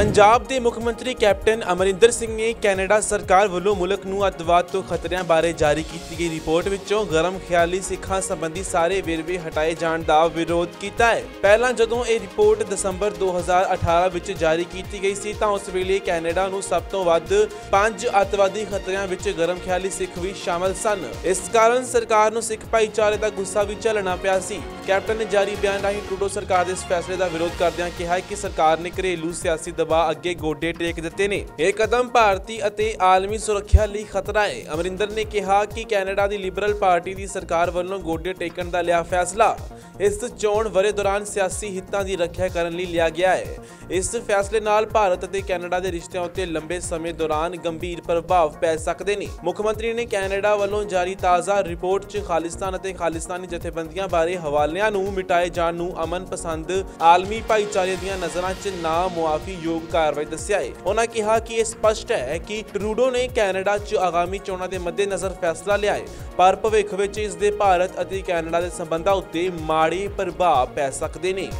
ਪੰਜਾਬ ਦੇ ਮੁੱਖ ਮੰਤਰੀ ਕੈਪਟਨ ਅਮਰਿੰਦਰ ਸਿੰਘ ਨੇ ਕੈਨੇਡਾ ਸਰਕਾਰ ਵੱਲੋਂ ਮੁਲਕ ਨੂੰ ਅੱਤਵਾਦ ਤੋਂ ਖਤਰਿਆਂ ਬਾਰੇ ਜਾਰੀ ਕੀਤੀ ਗਈ ਰਿਪੋਰਟ ਵਿੱਚੋਂ ਗਰਮ ਖਿਆਲੀ ਸਿੱਖਾਂ ਸੰਬੰਧੀ ਸਾਰੇ ਵੇਰਵੇ ਹਟਾਏ ਜਾਣ ਦਾ ਵਿਰੋਧ ਕੀਤਾ ਹੈ। ਪਹਿਲਾਂ ਜਦੋਂ ਇਹ ਰਿਪੋਰਟ ਦਸੰਬਰ 2018 ਵਿੱਚ ਜਾਰੀ ਕੀਤੀ ਗਈ ਸੀ ਤਾਂ ਉਸ ਵੇਲੇ ਕੈਨੇਡਾ ਨੂੰ ਸਭ ਤੋਂ ਵੱਧ ਪੰਜ ਅੱਤਵਾਦੀ ਖਤਰਿਆਂ ਵਿੱਚ ਗਰਮ ਖਿਆਲੀ ਸਿੱਖ ਵੀ ਸ਼ਾਮਲ ਸਨ। ਇਸ ਕਾਰਨ ਸਰਕਾਰ ਨੂੰ ਸਿੱਖ ਭਾਈਚਾਰੇ ਦਾ ਗੁੱਸਾ ਵੀ ਝੱਲਣਾ ਪਿਆ ਸੀ। ਕੈਪਟਨ ਨੇ ਜਾਰੀ ਬਿਆਨ ਰਾਹੀਂ ਟਰੂਡੋ ਸਰਕਾਰ ਦੇ ਇਸ ਫੈਸਲੇ ਦਾ ਵਿਰੋਧ ਕਰਦਿਆਂ ਕਿਹਾ ਕਿ ਸਰਕਾਰ ਨੇ ਘਰੇਲੂ ਸਿਆਸੀ ਦਬਾਅ ਅੱਗੇ ਗੋਡੇ ਟੇਕ ਦਿੱਤੇ ਨੇ। ਇਹ ਕਦਮ ਭਾਰਤੀ ਅਤੇ ਆਲਮੀ ਸੁਰੱਖਿਆ ਲਈ ਖਤਰਾ ਹੈ ਅਮਰਿੰਦਰ ਨੇ ਕਿਹਾ ਕਿ ਕੈਨੇਡਾ ਦੀ ਲਿਬਰਲ ਪਾਰਟੀ ਦੀ ਸਰਕਾਰ ਵੱਲੋਂ ਗੋਡੇ ਟੇਕਣ ਦਾ ਲਿਆ ਫੈਸਲਾ। ਇਸ ਚੋਣ ਵਰੇ ਦੌਰਾਨ ਸਿਆਸੀ ਹਿੱਤਾਂ ਦੀ ਰੱਖਿਆ ਕਰਨ ਲਈ ਲਿਆ ਗਿਆ ਹੈ ਇਸ ਫੈਸਲੇ ਨਾਲ ਭਾਰਤ ਅਤੇ ਕੈਨੇਡਾ ਦੇ ਰਿਸ਼ਤਿਆਂ ਉੱਤੇ ਲੰਬੇ ਸਮੇਂ ਦੌਰਾਨ ਗੰਭੀਰ ਪ੍ਰਭਾਵ ਪੈ ਸਕਦੇ ਨੇ। ਮੁੱਖ ਮੰਤਰੀ ਨੇ ਕੈਨੇਡਾ ਵੱਲੋਂ ਜਾਰੀ ਤਾਜ਼ਾ ਰਿਪੋਰਟ 'ਚ ਖਾਲਿਸਤਾਨ ਅਤੇ ਖਾਲਿਸਤਾਨੀ ਜਥੇਬੰਦੀਆਂ ਬਾਰੇ ਹਵਾਲਿਆਂ ਨੂੰ ਮਿਟਾਏ ਜਾਣ ਨੂੰ ਅਮਨ ਪਸੰਦ ਆਲਮੀ ਭਾਈਚਾਰੇ ਦੀਆਂ ਨਜ਼ਰਾਂ 'ਚ ਨਾ ਮੁਆਫੀ ਯੋਗ ਕਾਰਵਾਈ ਦੱਸਿਆ ਹੈ। ਉਹਨਾਂ ਕਿਹਾ ਕਿ ਇਹ ਸਪਸ਼ਟ ਹੈ ਕਿ ਟਰੂਡੋ ਨੇ ਕੈਨੇਡਾ 'ਚ ਆਗਾਮੀ ਚੋਣਾਂ ਦੇ ਮੱਦੇਨਜ਼ਰ ਫੈਸਲਾ ਲਿਆ ਹੈ। ਪਰ ਭਵਿੱਖ ਵਿੱਚ ਇਸ ਦੇ ਭਾਰਤ ਅਤੇ ਕੈਨੇਡਾ ਦੇ ਸੰਬੰਧਾਂ ਉੱਤੇ ਮਾੜੇ ਪ੍ਰਭਾਵ ਪੈ ਸਕਦੇ ਨੇ।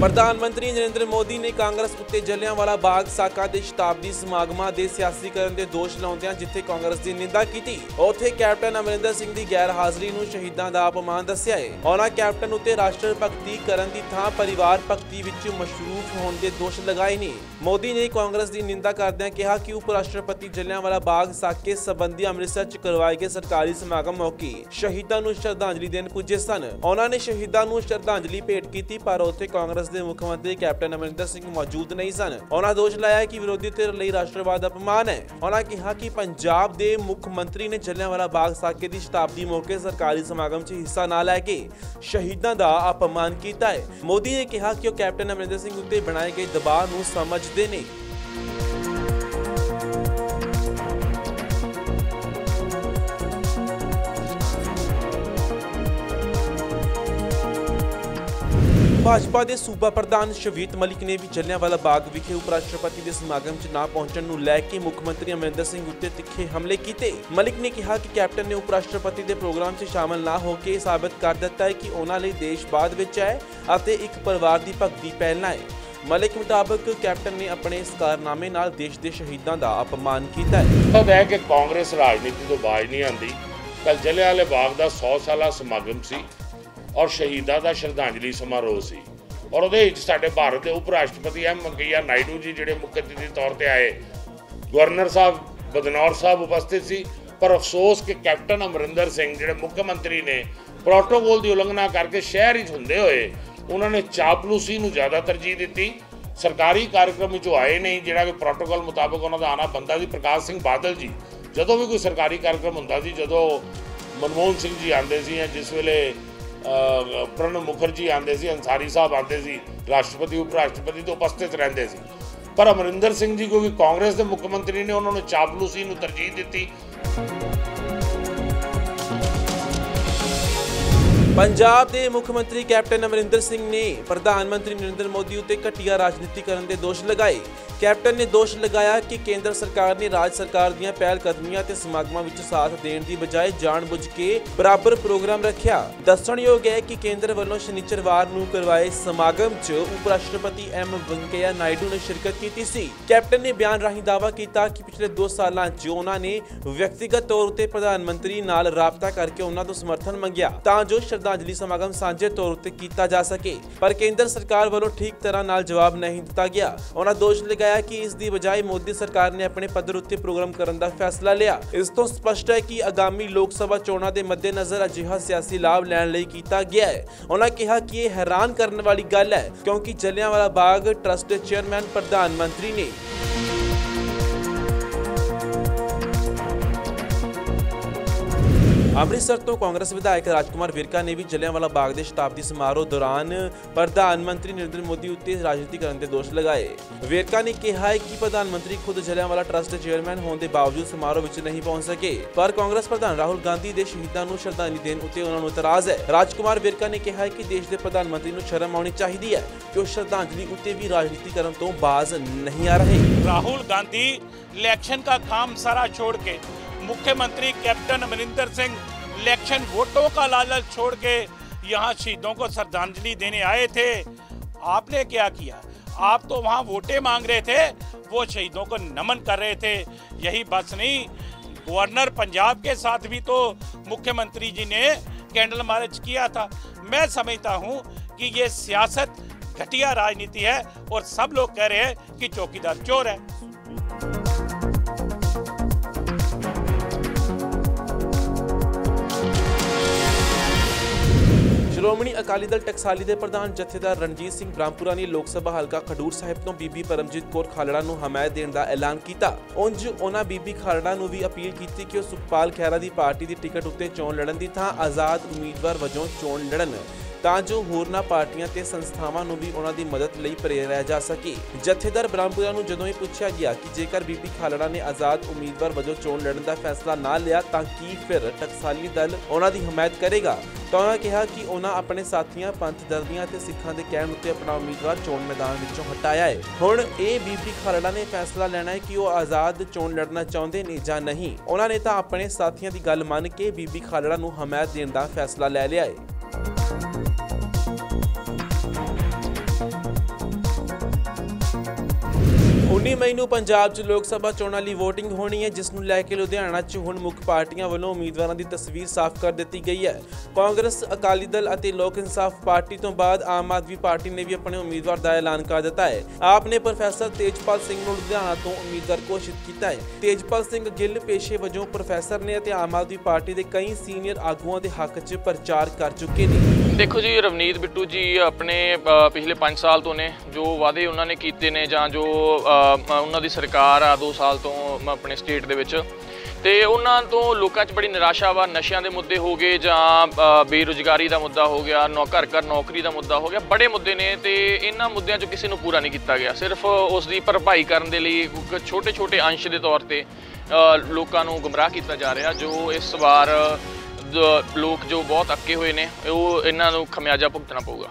ਪ੍ਰਧਾਨ ਮੰਤਰੀ ਨਰਿੰਦਰ ਮੋਦੀ ਨੇ ਕਾਂਗਰਸ ਉੱਤੇ ਜਲਿਆਂਵਾਲਾ ਬਾਗ, ਸਾਕਾ ਦੇ ਸ਼ਤਾਬਦੀ ਸਮਾਗਮਾਂ ਦੇ ਸਿਆਸੀਕਰਨ ਦੇ ਦੋਸ਼ ਲਾਉਂਦਿਆਂ ਜਿੱਥੇ ਕਾਂਗਰਸ ਦੀ ਨਿੰਦਾ ਕੀਤੀ, ਉੱਥੇ ਕੈਪਟਨ ਅਮਰਿੰਦਰ ਸਿੰਘ ਦੀ ਗੈਰ ਹਾਜ਼ਰੀ ਨੂੰ ਸ਼ਹੀਦਾਂ ਦਾ ਅਪਮਾਨ ਦੱਸਿਆ ਹੈ ਉਹਨਾਂ ਕੈਪਟਨ ਉੱਤੇ ਰਾਸ਼ਟਰ ਭਗਤੀ ਕਰਨ ਦੀ ਥਾਂ ਪਰਿਵਾਰ ਭਗਤੀ ਵਿੱਚ ਮਸ਼ਰੂਫ ਹੋਣ ਦੇ ਦੋਸ਼ ਲਗਾਏ ਨੇ। ਮੋਦੀ ਨੇ ਕਾਂਗਰਸ ਦੀ ਨਿੰਦਾ ਕਰਦਿਆਂ ਕਿਹਾ ਕਿ ਉਪ ਰਾਸ਼ਟਰਪਤੀ ਜਲਿਆਂਵਾਲਾ ਬਾਗ, ਸਾਕੇ ਸੰਬੰਧੀ ਅੰਮ੍ਰਿਤਸਰ 'ਚ ਕਰਵਾਏ ਗਏ ਸਰਕਾਰੀ ਸਮਾਗਮ ਮੌਕੇ ਸ਼ਹੀਦਾਂ ਨੂੰ ਸ਼ਰਧਾਂਜਲੀ ਦੇਣ ਪੁੱਜੇ ਸਨ। ਉਹਨਾਂ ਨੇ ਸ਼ਹੀਦਾਂ ਨੂੰ ਸ਼ਰਧਾਂਜਲੀ ਭੇਟ ਕੀਤੀ, ਪਰ ਉੱਥੇ ਕਾਂਗਰਸ ਦੇ ਮੁੱਖ ਮੰਤਰੀ ਕੈਪਟਨ ਅਮਰਿੰਦਰ ਸਿੰਘ ਮੌਜੂਦ ਨਹੀਂ ਸਨ। ਉਹਨਾਂ ਦੋਸ਼ ਲਾਇਆ ਕਿ ਵਿਰੋਧੀ ਧਿਰ ਲਈ ਰਾਸ਼ਟਰਵਾਦ ਅਪਮਾਨ ਹੈ। ਉਹਨਾਂ ਕਿਹਾ ਕਿ ਪੰਜਾਬ ਦੇ ਮੁੱਖ ਮੰਤਰੀ ਨੇ ਜਲਿਆਂਵਾਲਾ ਬਾਗ ਸਾਕੇ ਦੀ ਸ਼ਤਾਬਦੀ ਮੌਕੇ ਸਰਕਾਰੀ ਸਮਾਗਮ 'ਚ ਹਿੱਸਾ ਨਾ ਲੈ ਕੇ ਸ਼ਹੀਦਾਂ ਦਾ ਅਪਮਾਨ ਕੀਤਾ ਹੈ। ਮੋਦੀ ਨੇ ਕਿਹਾ ਕਿ ਉਹ ਕੈਪਟਨ ਅਮਰਿੰਦਰ ਸਿੰਘ ਉੱਤੇ ਬਣਾਏ ਗਏ ਦਬਾਅ ਨੂੰ ਸਮਝਦੇ ਨੇ। ਭਾਜਪਾ ਦੇ ਸੂਬਾ ਪ੍ਰਧਾਨ ਸ਼ਵੀਤ ਮਲਿਕ ਨੇ ਵੀ ਜਲਿਆਂਵਾਲਾ ਬਾਗ ਵਿਖੇ ਉਪ ਰਾਸ਼ਟਰਪਤੀ ਦੇ ਸਮਾਗਮ 'ਚ ਨਾ ਪਹੁੰਚਣ ਨੂੰ ਲੈ ਕੇ ਮੁੱਖ ਮੰਤਰੀ ਅਮਰਿੰਦਰ ਸਿੰਘ ਉੱਤੇ ਤਿੱਖੇ ਹਮਲੇ ਕੀਤੇ। ਮਲਿਕ ਨੇ ਕਿਹਾ ਕਿ ਕੈਪਟਨ ਨੇ ਉਪ ਰਾਸ਼ਟਰਪਤੀ ਦੇ ਪ੍ਰੋਗਰਾਮ 'ਚ ਸ਼ਾਮਲ ਨਾ ਹੋ ਕੇ ਸਾਬਤ ਕਰ ਦਿੱਤਾ ਹੈ ਕਿ ਉਹਨਾਂ ਲਈ ਦੇਸ਼ ਬਾਅਦ ਵਿੱਚ ਹੈ ਅਤੇ ਇੱਕ ਪਰਿਵਾਰ ਦੀ ਭਗਤੀ ਪਹਿਲਾਂ ਹੈ। ਮਲਿਕ ਮੁਤਾਬਕ ਕੈਪਟਨ ਨੇ ਆਪਣੇ ਇਸ ਕਾਰਨਾਮੇ ਨਾਲ ਦੇਸ਼ ਦੇ ਸ਼ਹੀਦਾਂ ਦਾ ਅਪਮਾਨ ਕੀਤਾ ਹੈ। ਪਤਾ ਹੈ ਕਿ ਕਾਂਗਰਸ ਰਾਜਨੀਤੀ ਤੋਂ ਬਾਜ ਨਹੀਂ ਆਂਦੀ ਕੱਲ ਜਲਿਆਂਵਾਲੇ ਬਾਗ ਦਾ 100 ਸਾਲਾ ਸਮਾਗਮ ਸੀ। ਔਰ ਸ਼ਹੀਦਾਂ ਦਾ ਸ਼ਰਧਾਂਜਲੀ ਸਮਾਰੋਹ ਸੀ। ਔਰ ਉਹਦੇ ਵਿੱਚ ਸਾਡੇ ਭਾਰਤ ਦੇ ਉਪ ਰਾਸ਼ਟਰਪਤੀ ਐਮ ਵੈਂਕਈਆ ਨਾਇਡੂ ਜੀ ਜਿਹੜੇ ਮੁੱਖ ਅਤਿਥੀ ਤੌਰ ਤੇ ਆਏ, ਗਵਰਨਰ ਸਾਹਿਬ ਬਦਨੌਰ ਸਾਹਿਬ ਉਪਸਥਿਤ ਸੀ, ਪਰ ਅਫਸੋਸ ਕਿ ਕੈਪਟਨ ਅਮਰਿੰਦਰ ਸਿੰਘ ਜਿਹੜੇ ਮੁੱਖ ਮੰਤਰੀ ਨੇ ਪ੍ਰੋਟੋਕੋਲ ਦੀ ਉਲੰਘਣਾ ਕਰਕੇ ਸ਼ਹਿਰ ਵਿੱਚ ਹੁੰਦੇ ਹੋਏ ਉਹਨਾਂ ਨੇ ਚਾਪਲੂਸੀ ਨੂੰ ਜ਼ਿਆਦਾ ਤਰਜੀਹ ਦਿੱਤੀ। ਸਰਕਾਰੀ ਕਾਰਜਕ੍ਰਮ ਵਿੱਚੋਂ ਆਏ ਨਹੀਂ, ਜਿਹੜਾ ਕਿ ਪ੍ਰੋਟੋਕੋਲ ਮੁਤਾਬਕ ਉਹਨਾਂ ਦਾ ਆਣਾ ਬੰਦਾ ਸੀ ਪ੍ਰਕਾਸ਼ ਸਿੰਘ ਬਾਦਲ ਜੀ। ਜਦੋਂ ਵੀ ਕੋਈ ਸਰਕਾਰੀ ਕਾਰਜਕ੍ਰਮ ਹੁੰਦਾ ਸੀ, ਜਦੋਂ ਮਨਮੋਹਨ ਸਿੰਘ ਜੀ ਆਉਂਦੇ ਸੀ ਜਾਂ ਜਿਸ ਵੇਲੇ ਪ੍ਰਣਬ ਮੁਖਰਜੀ ਆਉਂਦੇ ਸੀ ਅੰਸਾਰੀ ਸਾਹਿਬ ਆਉਂਦੇ ਸੀ, ਰਾਸ਼ਟਰਪਤੀ ਉਪ ਰਾਸ਼ਟਰਪਤੀ ਤੋਂ ਉਪਸਥਿਤ ਰਹਿੰਦੇ ਸੀ। ਪਰ ਅਮਰਿੰਦਰ ਸਿੰਘ ਜੀ, ਕਿਉਂਕਿ ਕਾਂਗਰਸ ਦੇ ਮੁੱਖ ਮੰਤਰੀ ਨੇ ਉਹਨਾਂ ਨੂੰ ਚਾਪਲੂਸੀ ਨੂੰ ਤਰਜੀਹ ਦਿੱਤੀ। ਪੰਜਾਬ ਦੇ ਮੁੱਖ ਮੰਤਰੀ ਕੈਪਟਨ ਅਮਰਿੰਦਰ ਸਿੰਘ ਨੇ ਪ੍ਰਧਾਨ ਮੰਤਰੀ ਨਰਿੰਦਰ ਮੋਦੀ ਉੱਤੇ ਘਟੀਆ ਰਾਜਨੀਤੀ ਕਰਨ ਦੇ ਦੋਸ਼ ਲਗਾਏ। ਕੈਪਟਨ ਨੇ ਦੋਸ਼ ਲਗਾਇਆ ਕਿ ਕੇਂਦਰ ਸਰਕਾਰ ਨੇ ਰਾਜ ਸਰਕਾਰ ਦੀਆਂ ਪਹਿਲ ਕਦਮੀਆਂ ਤੇ ਸਮਾਗਮਾਂ ਵਿੱਚ ਸਾਥ ਦੇਣ ਦੀ ਬਜਾਏ ਜਾਣਬੁੱਝ ਕੇ ਬਰਾਬਰ ਪ੍ਰੋਗਰਾਮ ਰੱਖਿਆ। ਦੱਸਣਯੋਗ ਹੈ ਕਿ ਕੇਂਦਰ ਵੱਲੋਂ ਸ਼ਨੀਚਰਵਾਰ ਨੂੰ ਕਰਵਾਏ ਸਮਾਗਮ 'ਚ ਉਪ ਰਾਸ਼ਟਰਪਤੀ ਐਮ ਵੈਂਕਈਆ ਨਾਇਡੂ ਨੇ ਸ਼ਿਰਕਤ ਕੀਤੀ ਸੀ। ਕੈਪਟਨ ਨੇ ਬਿਆਨ ਰਾਹੀਂ ਦਾਅਵਾ ਕੀਤਾ ਕਿ ਪਿਛਲੇ 2 ਸਾਲਾਂ 'ਚ ਉਹਨਾਂ ਨੇ ਵਿਅਕਤੀਗਤ ਤੌਰ ਉਤੇ ਪ੍ਰਧਾਨ ਮੰਤਰੀ ਨਾਲ ਰਾਬਤਾ ਕਰਕੇ ਉਹਨਾਂ ਤੋਂ ਸਮਰਥਨ ਮੰਗਿਆ। ਤਾਂ ਜੋ ਸ਼ਰਧਾਂਜਲੀ ਸਮਾਗਮ ਸਾਂਝੇ ਤੌਰ ਉੱਤੇ ਕੀਤਾ ਜਾ ਸਕੇ, ਪਰ ਕੇਂਦਰ ਸਰਕਾਰ ਵੱਲੋਂ ਠੀਕ ਤਰ੍ਹਾਂ ਨਾਲ ਜਵਾਬ ਨਹੀਂ ਦਿੱਤਾ ਗਿਆ। ਉਹਨਾਂ ਦੋਸ਼ ਲਗਾਇਆ ਕਿ ਇਸ ਦੀ ਬਜਾਏ ਮੋਦੀ ਸਰਕਾਰ ਨੇ ਆਪਣੇ ਪੱਧਰ ਉੱਤੇ ਪ੍ਰੋਗਰਾਮ ਕਰਨ ਦਾ ਫੈਸਲਾ ਲਿਆ। ਇਸ ਤੋਂ ਸਪਸ਼ਟ ਹੈ ਕਿ ਆਗਾਮੀ ਲੋਕ ਸਭਾ ਚੋਣਾਂ ਦੇ ਮੱਦੇਨਜ਼ਰ ਅਜਿਹਾ ਸਿਆਸੀ ਲਾਭ ਲੈਣ ਲਈ ਕੀਤਾ ਗਿਆ ਹੈ। ਉਹਨਾਂ ਕਿਹਾ ਕਿ ਇਹ ਹੈਰਾਨ ਕਰਨ ਵਾਲੀ ਗੱਲ ਹੈ, ਕਿਉਂਕਿ ਜਲਿਆਂਵਾਲਾ ਬਾਗ ਟਰਸਟ ਦੇ ਚੇਅਰਮੈਨ, ਪ੍ਰਧਾਨ ਮੰਤਰੀ ਨੇ ਅੰਮ੍ਰਿਤਸਰ ਤੋਂ ਕਾਂਗਰਸ ਵਿਧਾਇਕ ਰਾਜਕੁਮਾਰ ਵਿਰਕਾ ਨੇ ਵੀ ਜਲਿਆਂਵਾਲਾ ਬਾਗ ਦੇ ਸ਼ਤਾਬਦੀ ਸਮਾਰੋਹ ਦੌਰਾਨ ਪ੍ਰਧਾਨ ਮੰਤਰੀ ਨਰਿੰਦਰ ਮੋਦੀ ਉੱਤੇ ਰਾਜਨੀਤੀ ਕਰਨ ਦੇ ਦੋਸ਼ ਲਗਾਏ। ਵਿਰਕਾ ਨੇ ਕਿਹਾ ਕਿ ਪ੍ਰਧਾਨ ਮੰਤਰੀ ਖੁਦ ਜਲਿਆਂਵਾਲਾ ਟਰਸਟ ਦੇ ਚੇਅਰਮੈਨ ਹੋਣ ਦੇ ਬਾਵਜੂਦ ਸਮਾਰੋਹ ਵਿੱਚ ਨਹੀਂ ਪਹੁੰਚ ਸਕੇ। ਪਰ ਕਾਂਗਰਸ ਪ੍ਰਧਾਨ ਰਾਹੁਲ ਗਾਂਧੀ ਦੇ ਸ਼ਹੀਦਾਂ ਨੂੰ ਸ਼ਰਧਾਂਜਲੀ ਦੇਣ ਉੱਤੇ ਉਹਨਾਂ ਨੂੰ ਇਤਰਾਜ਼ ਹੈ। ਰਾਜਕੁਮਾਰ ਵਿਰਕਾ ਨੇ ਕਿਹਾ ਕਿ ਦੇਸ਼ ਦੇ ਪ੍ਰਧਾਨ ਮੰਤਰੀ ਨੂੰ ਸ਼ਰਮ ਆਉਣੀ ਚਾਹੀਦੀ ਹੈ ਕਿ ਉਹ ਸ਼ਰਧਾਂਜਲੀ ਉੱਤੇ ਵੀ ਰਾਜਨੀਤੀ ਕਰਨ ਤੋਂ ਬਾਜ਼ ਨਹੀਂ ਆ ਰਹੇ। ਰਾਹੁਲ ਗਾਂਧੀ ਇਲੈਕਸ਼ਨ ਦਾ ਕੰਮ ਸਾਰਾ ਛੋੜ ਕੇ ਮੁੱਖ ਮੰਤਰੀ ਕੈਪਟਨ ਅਮਰਿੰਦਰ ਸਿੰਘ इलेक्शन वोटों का लालच छोड़ के यहाँ शहीदों को श्रद्धांजलि देने आए थे। आपने क्या किया? आप तो वहाँ वोटें मांग रहे थे, वो शहीदों को नमन कर रहे थे। यही बस नहीं, गवर्नर पंजाब के साथ भी तो मुख्यमंत्री जी ने कैंडल मार्च किया था। मैं समझता हूँ कि ये सियासत घटिया राजनीति है और सब लोग कह रहे हैं कि चौकीदार चोर है। ਸ਼੍ਰੋਮਣੀ ਅਕਾਲੀ ਦਲ ਟਕਸਾਲੀ ਦੇ ਪ੍ਰਧਾਨ ਜਥੇਦਾਰ ਰਣਜੀਤ ਸਿੰਘ ਬ੍ਰਹਮਪੁਰਾ ਨੇ ਲੋਕ ਸਭਾ ਹਲਕਾ ਖਡੂਰ ਸਾਹਿਬ ਤੋਂ ਬੀਬੀ ਪਰਮਜੀਤ ਕੌਰ ਖਾਲੜਾ ਨੂੰ ਹਮਾਇਤ ਦੇਣ ਦਾ ਐਲਾਨ ਕੀਤਾ। ਉਂਝ ਉਹਨਾਂ ਬੀਬੀ ਖਾਲੜਾ ਨੂੰ ਵੀ ਅਪੀਲ ਕੀਤੀ ਕਿ ਉਹ ਸੁਖਪਾਲ ਖਹਿਰਾ ਦੀ ਪਾਰਟੀ ਦੀ ਟਿਕਟ ਉੱਤੇ ਚੋਣ ਲੜਨ ਦੀ ਥਾਂ ਆਜ਼ਾਦ ਉਮੀਦਵਾਰ ਵਜੋਂ ਚੋਣ ਲੜਨ। ਤਾਂ ਜੋ ਹੋਰਨਾਂ ਪਾਰਟੀਆਂ ਤੇ ਸੰਸਥਾਵਾਂ ਨੂੰ ਵੀ ਉਹਨਾਂ ਦੀ ਮਦਦ ਲਈ ਪ੍ਰੇਰਿਆ ਜਾ ਸਕੇ। ਜਥੇਦਾਰ ਬ੍ਰਹਮਪੁਰਾ ਨੂੰ ਜਦੋਂ ਇਹ ਪੁੱਛਿਆ ਗਿਆ ਕਿ ਜੇਕਰ ਬੀਬੀ ਖਾਲੜਾ ਨੇ ਆਜ਼ਾਦ ਉਮੀਦਵਾਰ ਵਜੋਂ ਚੋਣ ਲੜਨ ਦਾ ਫੈਸਲਾ ਨਾ ਲਿਆ, ਤਾਂ ਕੀ ਫਿਰ ਟਕਸਾਲੀ ਦਲ ਉਹਨਾਂ ਦੀ ਹਮਾਇਤ ਕਰੇਗਾ? ਤਾਂ ਉਹਨਾਂ ਕਿਹਾ ਕਿ ਉਹਨਾਂ ਆਪਣੇ ਸਾਥੀਆਂ, ਪੰਥ ਦਰਦੀਆਂ ਤੇ ਸਿੱਖਾਂ ਦੇ ਕਹਿਣ ਉੱਤੇ ਆਪਣਾ ਉਮੀਦਵਾਰ ਚੋਣ ਮੈਦਾਨ ਵਿੱਚੋਂ ਹਟਾਇਆ ਹੈ। ਹੁਣ ਇਹ ਬੀਬੀ ਖਾਲੜਾ ਨੇ ਫੈਸਲਾ ਲੈਣਾ ਹੈ ਕਿ ਉਹ ਆਜ਼ਾਦ ਚੋਣ ਲੜਨਾ ਚਾਹੁੰਦੇ ਨੇ ਜਾਂ ਨਹੀਂ। ਉਹਨਾਂ ਨੇ ਤਾਂ ਆਪਣੇ ਸਾਥੀਆਂ ਦੀ ਗੱਲ ਮੰਨ ਕੇ ਬੀਬੀ ਖਾਲੜਾ ਨੂੰ ਹਮਾਇਤ ਦੇਣ ਦਾ ਫੈਸਲਾ ਲੈ ਲਿਆ ਹੈ। 19 ਮਈ ਨੂੰ ਪੰਜਾਬ 'ਚ ਲੋਕ ਸਭਾ ਚੋਣਾਂ ਲਈ VOTING ਹੋਣੀ ਹੈ, ਜਿਸ ਨੂੰ ਲੈ ਕੇ ਲੁਧਿਆਣਾ 'ਚ ਹੁਣ ਮੁੱਖ ਪਾਰਟੀਆਂ ਵੱਲੋਂ ਉਮੀਦਵਾਰਾਂ ਦੀ ਤਸਵੀਰ ਸਾਫ਼ ਕਰ ਦਿੱਤੀ ਗਈ ਹੈ। ਕਾਂਗਰਸ, ਅਕਾਲੀ ਦਲ ਅਤੇ ਲੋਕ ਇਨਸਾਫ ਪਾਰਟੀ ਤੋਂ ਬਾਅਦ ਆਮ ਆਦਮੀ ਪਾਰਟੀ ਨੇ ਵੀ ਆਪਣੇ ਉਮੀਦਵਾਰ ਦਾ ਐਲਾਨ ਕਰ ਦਿੱਤਾ ਹੈ। ਆਪ ਨੇ ਪ੍ਰੋਫੈਸਰ ਤੇਜਪਾਲ ਸਿੰਘ ਨੂੰ ਲੁਧਿਆਣਾ ਤੋਂ ਉਮੀਦਵਾਰ ਘੋਸ਼ਿਤ ਕੀਤਾ ਹੈ। ਤੇਜਪਾਲ ਸਿੰਘ ਗਿੱਲ ਪੇਸ਼ੇ ਵਜੋਂ ਪ੍ਰੋਫੈਸਰ ਨੇ ਅਤੇ ਆਮ ਆਦਮੀ ਪਾਰਟੀ ਦੇ ਕਈ ਸੀਨੀਅਰ ਆਗੂਆਂ ਦੇ ਹੱਕ 'ਚ ਪ੍ਰਚਾਰ ਕਰ ਚੁੱਕੇ ਨੇ। ਦੇਖੋ ਜੀ ਰਵਨੀਤ ਬਿੱਟੂ ਜੀ ਆਪਣੇ ਪਿਛਲੇ 5 ਸਾਲ ਤੋਂ ਨੇ ਜੋ ਵਾਅਦੇ ਉਹਨਾਂ ਨੇ ਕੀਤੇ ਨੇ ਜਾਂ ਜੋ ਉਹਨਾਂ ਦੀ ਸਰਕਾਰ ਆ 2 ਸਾਲ ਤੋਂ ਆਪਣੇ ਸਟੇਟ ਦੇ ਵਿੱਚ। ਤੇ ਉਹਨਾਂ ਤੋਂ ਲੋਕਾਂ 'ਚ ਬੜੀ ਨਿਰਾਸ਼ਾ ਵਾ ਨਸ਼ਿਆਂ ਦੇ ਮੁੱਦੇ ਹੋ ਗਏ ਜਾਂ ਅ, ਬੇਰੁਜ਼ਗਾਰੀ ਦਾ ਮੁੱਦਾ ਹੋ ਗਿਆ ਨੌ ਘਰ ਘਰ ਨੌਕਰੀ ਦਾ ਮੁੱਦਾ ਹੋ ਗਿਆ ਬੜੇ ਮੁੱਦੇ ਨੇ ਤੇ ਇਹਨਾਂ ਮੁੱਦਿਆਂ 'ਚੋਂ ਕਿਸੇ ਨੂੰ ਪੂਰਾ ਨਹੀਂ ਕੀਤਾ ਗਿਆ। ਸਿਰਫ ਉਸ ਦੀ ਭਰਪਾਈ ਕਰਨ ਦੇ ਲਈ ਛੋਟੇ ਛੋਟੇ ਅੰਸ਼ ਦੇ ਤੌਰ ਤੇ ਲੋਕਾਂ ਨੂੰ ਗੁੰਮਰਾਹ ਕੀਤਾ ਜਾ ਰਿਹਾ ਜੋ ਇਸ ਵਾਰ ਲੋਕ ਜੋ ਬਹੁਤ ਅੱਕੇ ਹੋਏ ਨੇ ਉਹ ਇਹਨਾਂ ਨੂੰ ਖਮਿਆਜਾ ਭੁਗਤਣਾ ਪਊਗਾ।